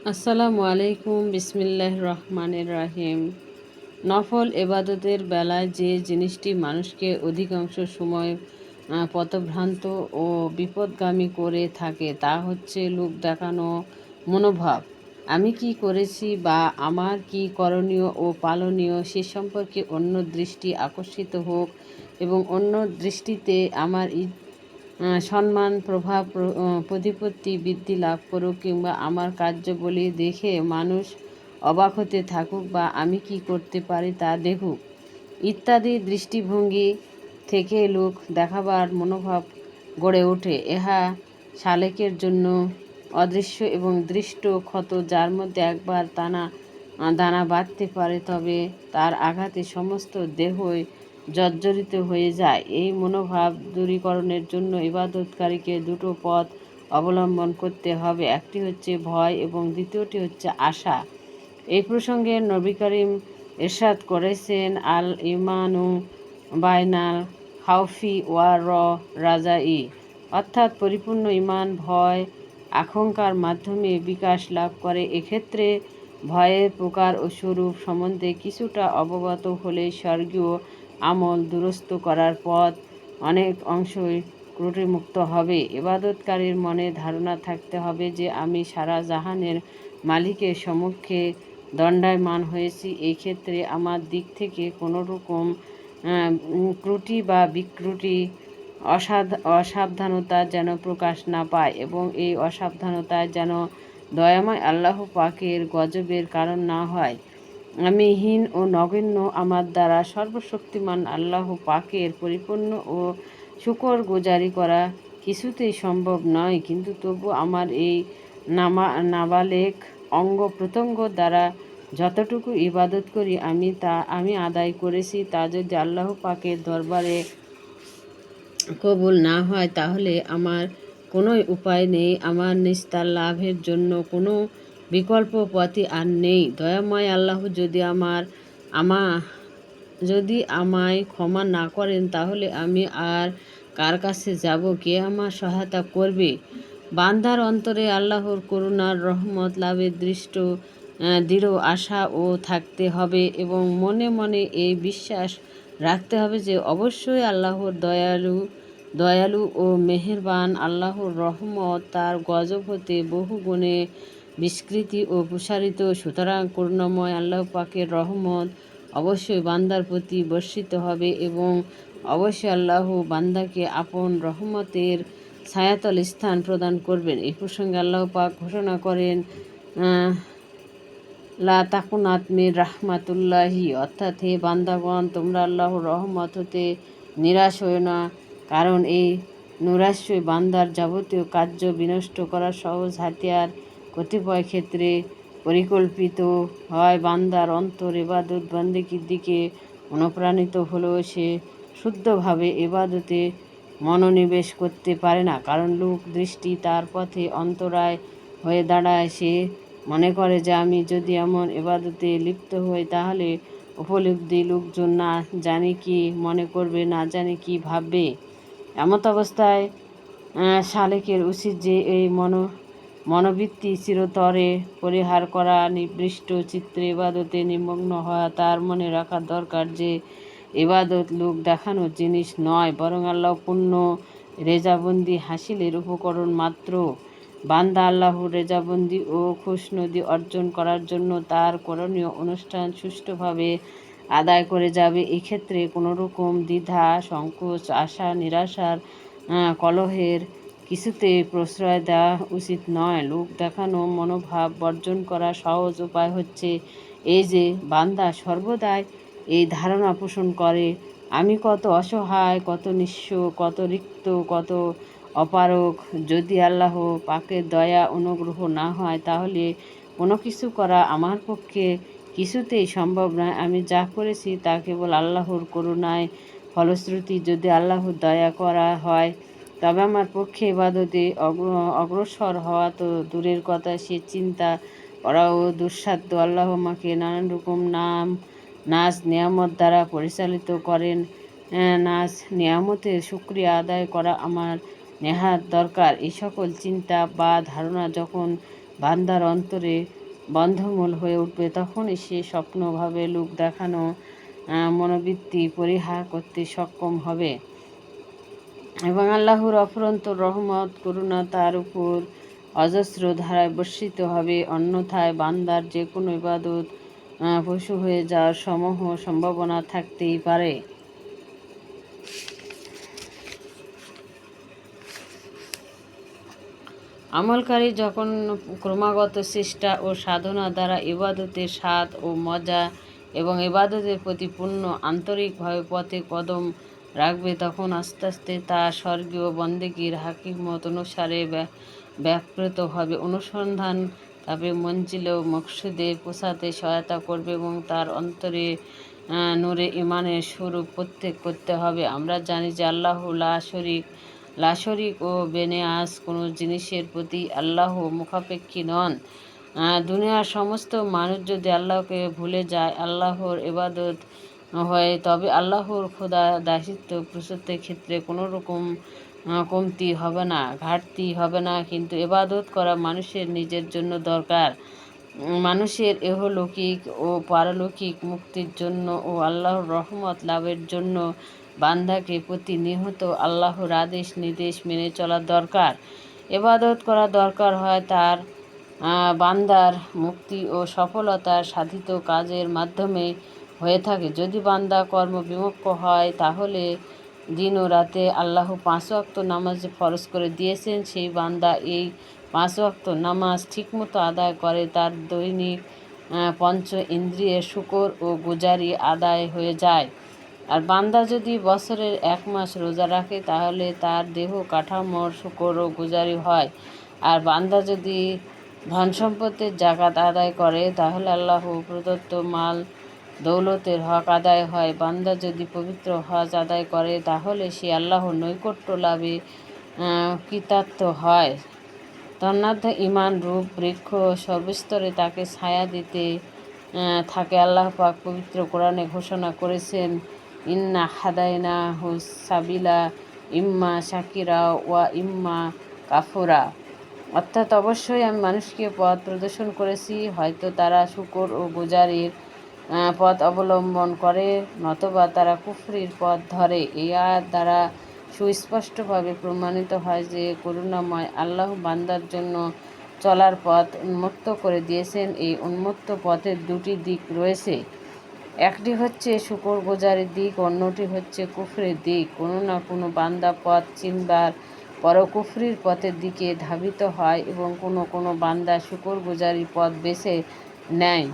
আসসালামু আলাইকুম, বিসমিল্লাহ রহমানের রাহিম। নফল এবাদতের বেলায় যে জিনিসটি মানুষকে অধিকাংশ সময় পথভ্রান্ত ও বিপদগামী করে থাকে, তা হচ্ছে লোক দেখানো, মনোভাব। আমি কি করেছি বা আমার কি করণীয় ও পালনীয় সে সম্পর্কে অন্য দৃষ্টি আকর্ষিত হোক এবং অন্য দৃষ্টিতে আমার সম্মান, প্রভাব প্রতিপত্তি বৃদ্ধি লাভ করুক কিংবা আমার কার্যবলী দেখে মানুষ অবাক হতে থাকুক বা আমি কি করতে পারি তা দেখুক। ইত্যাদি দৃষ্টিভঙ্গি থেকে লোক দেখাবার মনোভাব গড়ে ওঠে। ইহা শালেকের জন্য অদৃশ্য এবং দৃষ্ট ক্ষত যার মধ্যে একবার টানা দানা বাঁধতে পারে তবে তার আঘাতে সমস্ত দেহই জর্জরিত হয়ে যায়। এই মনোভাব দূরীকরণের জন্য ইবাদতকারীকে দুটো পথ অবলম্বন করতে হবে। একটি হচ্ছে ভয় এবং দ্বিতীয়টি হচ্ছে আশা। এই প্রসঙ্গে নবী করিম এরশাদ করেছেন আল ইমানু বাইনাল হাউফি ওয়ার র ই অর্থাৎ পরিপূর্ণ ইমান, ভয় আশঙ্কার মাধ্যমে বিকাশ লাভ করে। এক্ষেত্রে ভয়ের প্রকার ও স্বরূপ সম্বন্ধে কিছুটা অবগত হলে স্বর্গীয় আমল দুরস্ত করার পথ অনেক অংশই ত্রুটিমুক্ত হবে। এবাদতকারীর মনে ধারণা থাকতে হবে যে, আমি সারা জাহানের মালিকের সম্মুখে দণ্ডায়মান হয়েছি। এই ক্ষেত্রে আমার দিক থেকে কোনো রকম ত্রুটি বা বিক্রুটি অসাধ, অসাবধানতা যেন প্রকাশ না পায় এবং এই অসাবধানতায় যেন দয়াময় আল্লাহ পাকের গজবের কারণ না হয়। আমি হীন ও নগণ্য আমার দ্বারা সর্বশক্তিমান আল্লাহ পাকের পরিপূর্ণ ও শুকর গোজারি করা কিছুতেই সম্ভব নয়। কিন্তু তবু আমার এই নামা, নাবালেক অঙ্গ প্রত্যঙ্গ দ্বারা যতটুকু ইবাদত করি আমি তা, আমি আদায় করেছি, তা যদি আল্লাহ পাকের দরবারে কবুল না হয়, তাহলে আমার কোনো উপায় নেই। আমার নিস্তার লাভের জন্য কোনো বিকল্প পথই আর নেই। দয়াময় আল্লাহ যদি আমার, আমা, যদি আমায় ক্ষমা না করেন, তাহলে আমি আর কার কাছে যাব? কে আমার সহায়তা করবে? বান্দার অন্তরে আল্লাহর করুণার রহমত, লাভের দৃষ্ট দৃঢ় আশা ও থাকতে হবে এবং মনে মনে এই বিশ্বাস রাখতে হবে যে অবশ্যই আল্লাহর দয়ালু দয়ালু ও মেহেরবান আল্লাহর রহমত তার গজব হতে বহু গুণে বিস্কৃতি ও প্রসারিত। সুতরাং করুণাময় আল্লাহ পাকের রহমত অবশ্যই বান্দার প্রতি বর্ষিত হবে এবং অবশ্যই আল্লাহ বান্দাকে আপন রহমতের ছায়াতল স্থান প্রদান করবেন। এই প্রসঙ্গে আল্লাহ পাক ঘোষণা করেন লা তাকুন আত্মীর রাহমাতুল্লাহি। অর্থাৎ হে বান্দাগণ, তোমরা আল্লাহর রহমত হতে নিরাশ হয়ে না, কারণ এই নৈরাশ্যই বান্দার যাবতীয় কার্য বিনষ্ট করার সহজ হাতিয়ার কতিপয় ক্ষেত্রে পরিকল্পিত হয়, বান্দার অন্তর এবাদত বান্দিকির দিকে অনুপ্রাণিত হলেও সে শুদ্ধভাবে এবাদতে মনোনিবেশ করতে পারে না। কারণ লোক দৃষ্টি তার পথে অন্তরায় হয়ে দাঁড়ায়। সে মনে করে যে, আমি যদি এমন এবাদতে লিপ্ত হই, তাহলে উপলব্ধি লোকজন না জানি কি মনে করবে, না জানি কি ভাববে। এমত অবস্থায় শালেকের উচিত যে, এই মনো মনোবৃত্তি চিরতরে পরিহার করা নিবৃষ্ট চিত্রে এবাদতে নিমগ্ন হওয়া তার মনে রাখা দরকার যে এবাদত লোক দেখানোর জিনিস নয়, বরং আল্লাহ পূর্ণ রেজাবন্দি হাসিলের উপকরণ মাত্র। বান্দা আল্লাহর রেজাবন্দি ও খুশনদি অর্জন করার জন্য তার করণীয় অনুষ্ঠান সুষ্ঠুভাবে আদায় করে যাবে। এক্ষেত্রে কোনোরকম দ্বিধা, সংকোচ, আশা, নিরাশার কলহের কিছুতে প্রশ্রয় দেওয়া উচিত নয়। লোক দেখানো, মনোভাব বর্জন করা সহজ উপায় হচ্ছে এই যে বান্দা সর্বদাই এই ধারণা পোষণ করে, আমি কত অসহায়, কত নিঃস্ব, কত রিক্ত, কত অপারক যদি আল্লাহ পাকের দয়া অনুগ্রহ না হয়, তাহলে কোনো কিছু করা আমার পক্ষে কিছুতেই সম্ভব নয়। আমি যা করেছি তা কেবল আল্লাহর করুণায় ফলশ্রুতি। যদি আল্লাহর দয়া করা হয় তবে আমার পক্ষে এবাদতে অগ্রসর হওয়া তো দূরের কথা, সে চিন্তা করাও দুঃসাধ্য। আল্লাহ আমাকে নানান রকম নাম, নাচ, নিয়ামত দ্বারা পরিচালিত করেন। নাচ, নিয়ামতের সুক্রিয়া আদায় করা আমার নেহাত দরকার। এই সকল চিন্তা বা ধারণা যখন বান্দার অন্তরে বন্ধমূল হয়ে উঠবে, তখনই সে স্বপ্নভাবে লোক দেখানো মনোবৃত্তি, পরিহার করতে সক্ষম হবে। এবং আল্লাহর অফুরন্ত রহমত, করুণা তার উপর অজস্র ধারায় বর্ষিত হবে। অন্যথায় বান্দার যে কোনো ইবাদত পশু হয়ে যাওয়ার সমূহ সম্ভাবনা থাকতেই পারে। আমলকারী যখন ক্রমাগত চেষ্টা ও সাধনা দ্বারা ইবাদতের স্বাদ ও মজা এবং ইবাদতের প্রতি পূর্ণ আন্তরিকভাবে পথে কদম রাখবে তখন আস্তে আস্তে তা স্বর্গীয় বন্দেগীর হাকিমত অনুসারে ব্য- ব্যাপৃত হবে। অনুসন্ধান তবে মঞ্জিলে ও মকসুদে পৌঁছাতে সহায়তা করবে এবং তার অন্তরে নূরে ইমানের স্বরূপ প্রত্যেক করতে হবে। আমরা জানি যে আল্লাহ লা শরিক লা শরিক ও বেনেয়াস কোনো জিনিসের প্রতি আল্লাহ মুখাপেক্ষী নন। দুনিয়ার সমস্ত মানুষ যদি আল্লাহকে ভুলে যায়, আল্লাহর ইবাদত হয়, তবে আল্লাহর খোদা দাসিত্ব প্রসূতের ক্ষেত্রে কোনো রকম কমতি হবে না, ঘাটতি হবে না, কিন্তু এবাদত করা মানুষের নিজের জন্য দরকার। মানুষের এহলৌকিক ও পারলৌকিক মুক্তির জন্য ও আল্লাহর রহমত লাভের জন্য বান্দাকে প্রতিনিয়ত আল্লাহর আদেশ, নির্দেশ মেনে চলা দরকার। এবাদত করা দরকার হয় তার বান্দার মুক্তি ও সফলতার সাধিত কাজের মাধ্যমে। হয়ে থাকে। যদি বান্দা কর্ম কর্মবিমুখ হয়, তাহলে দিন ও রাতে আল্লাহ পাঁচ ওয়াক্ত নামাজ ফরজ করে দিয়েছেন। সেই বান্দা এই পাঁচ ওয়াক্ত নামাজ ঠিকমতো আদায় করে, তার দৈনিক পঞ্চ ইন্দ্রিয়ের শুকর ও গুজারি আদায় হয়ে যায়। আর বান্দা যদি বছরের এক মাস রোজা রাখে, তাহলে তার দেহ কাঠামোর শুকর ও গুজারি হয়। আর বান্দা যদি ধন সম্পত্তির জাকাত আদায় করে, তাহলে আল্লাহ প্রদত্ত মাল দৌলতের হক আদায় হয়। বান্দা যদি পবিত্র হজ আদায় করে, তাহলে সে আল্লাহর নৈকট্য লাভে কৃতার্থ হয়। তন্নাধ্য ইমান, রূপ, বৃক্ষ সর্বস্তরে তাকে ছায়া দিতে থাকে। আল্লাহ পাক পবিত্র কোরআনে ঘোষণা করেছেন, ইন্না হাদাইনা হুস সাবিলা ইম্মা শাকিরা ওয়া ইম্মা কাফুরা। অর্থাৎ অবশ্যই আমি মানুষকে পথ প্রদর্শন করেছি। হয়তো তারা শুকর ও গুজারির পথ অবলম্বন করে, নতবা তারা কুফরির পথ ধরে। এই আয়াত দ্বারা সুস্পষ্টভাবে প্রমাণিত হয় যে, করুণাময় আল্লাহ বান্দার জন্য চলার পথ উন্মুক্ত করে দিয়েছেন। এই উন্মুক্ত পথের দুটি দিক রয়েছে। একটি হচ্ছে শুকর গোজারের দিক, অন্যটি হচ্ছে কুফরের দিক। কোনো না কোনো বান্দা পথ চিনবার পর কুফরির পথের দিকে ধাবিত হয় এবং কোনো কোনো বান্দা শুকর গোজারি পথ বেছে নেয়।